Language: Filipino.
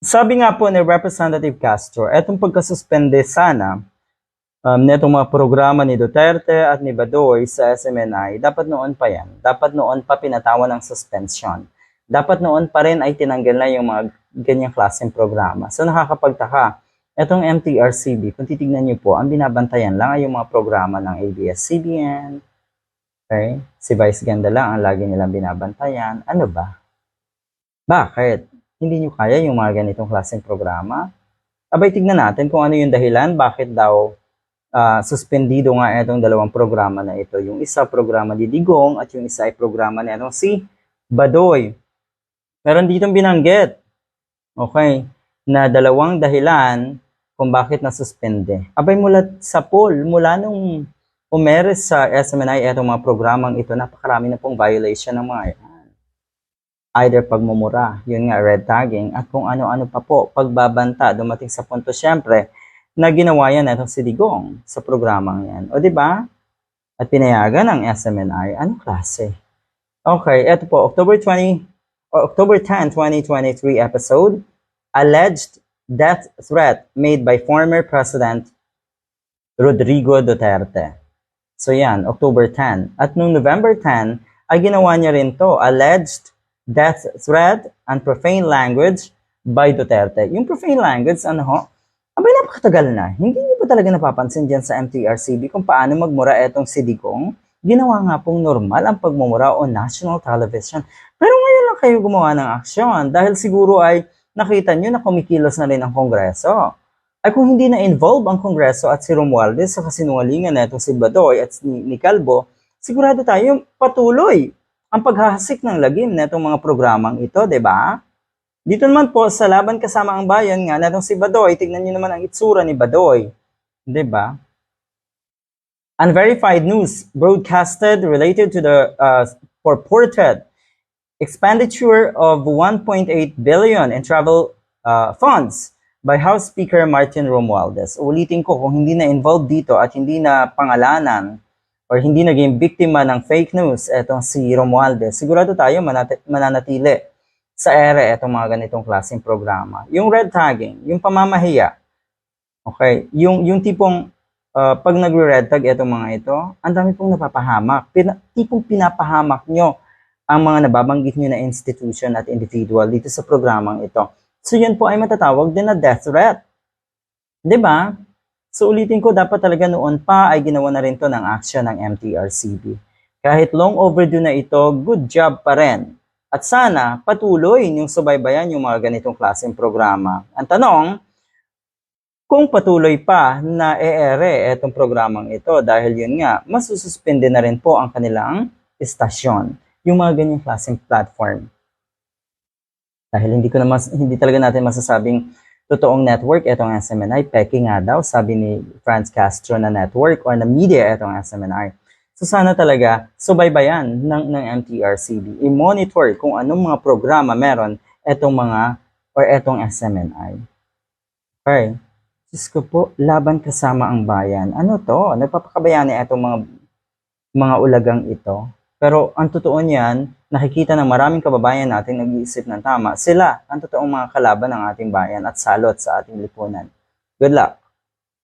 Sabi nga po ni Representative Castro, etong pagkasuspende sana um, netong mga programa ni Duterte at ni Badoy sa SMNI, dapat noon pa yan. Dapat noon pa pinatawan ng suspension. Dapat noon pa rin ay tinanggal na yung mga ganyang klaseng programa. So nakakapagtaka, etong MTRCB, kung titignan niyo po, ang binabantayan lang ay yung mga programa ng ABS-CBN, okay? Si Vice Ganda lang ang lagi nilang binabantayan. Ano ba? Bakit? Hindi niyo kaya yung mga ganitong klaseng programa? Abay, tignan natin kung ano yung dahilan, bakit daw ah, suspendido nga itong dalawang programa na ito. Yung isa programa ni Digong at yung isa ay programa ni ano, si Badoy. Meron ditong binanggit, okay, na dalawang dahilan kung bakit nasuspende. Abay mula sa poll, mula nung umeres sa SMNI itong mga programang ito, napakarami na pong violation ng mga. Either pagmumura, yun nga, red tagging, at kung ano-ano pa po, pagbabanta, dumating sa punto, syempre, na ginawa yan itong si Digong sa programang yan. O, di ba? At pinayagan ng SMNI, anong klase? Okay, eto po, October 20, or October 10, 2023 episode, alleged death threat made by former President Rodrigo Duterte. So yan, October 10. At noong November 10, ay ginawa niya rin to, alleged death threat and profane language by Duterte. Yung profane language, ano ho? Abay, napakatagal na. Hindi niyo ba talaga napapansin dyan sa MTRCB kung paano magmura etong si Digong? Ginawa nga pong normal ang pagmumura on national television. Pero ngayon lang kayo gumawa ng aksyon dahil siguro ay nakita nyo na kumikilos na rin ang Kongreso. Ay kung hindi na-involve ang Kongreso at si Romualdez sa kasinungalingan na si Badoy at ni, ni Calvo, sigurado tayo patuloy ang paghahasik ng lagim na itong mga programang ito, di ba? Dito naman po sa Laban Kasama ang Bayan nga, natong si Badoy, tignan nyo naman ang itsura ni Badoy. Di ba? Unverified news broadcasted related to the uh, purported expenditure of 1.8 billion in travel uh, funds by House Speaker Martin Romualdez. Ulitin ko, kung hindi na involved dito at hindi na pangalanan or hindi naging biktima ng fake news etong si Romualdez, sigurado tayo mananatili sa ere etong mga ganitong klaseng programa. Yung red tagging, yung pamamahiya, okay, yung, yung tipong uh, pag nagre-red tag etong mga ito, ang dami pong napapahamak. Pina, tipong pinapahamak nyo ang mga nababanggit nyo na institution at individual dito sa programang ito. So yan po ay matatawag din na death threat. ba? So ulitin ko, dapat talaga noon pa ay ginawa na rin to ng action ng MTRCB. Kahit long overdue na ito, good job pa rin. At sana patuloy niyong subaybayan yung mga ganitong klaseng programa. Ang tanong, kung patuloy pa na e-ere itong programang ito dahil yun nga, masususpende na rin po ang kanilang istasyon, yung mga ganyang klaseng platform. Dahil hindi ko na mas, hindi talaga natin masasabing totoong network itong SMNI, peke nga daw, sabi ni Franz Castro na network or na media itong SMNI. So sana talaga subaybayan ng, ng MTRCB, i-monitor kung anong mga programa meron itong mga or itong SMNI. Okay. Diyos ko po, laban kasama ang bayan. Ano to? Nagpapakabayani itong mga mga ulagang ito. Pero ang totoo niyan, nakikita ng maraming kababayan natin nag-iisip ng tama. Sila ang totoong mga kalaban ng ating bayan at salot sa ating lipunan. Good luck!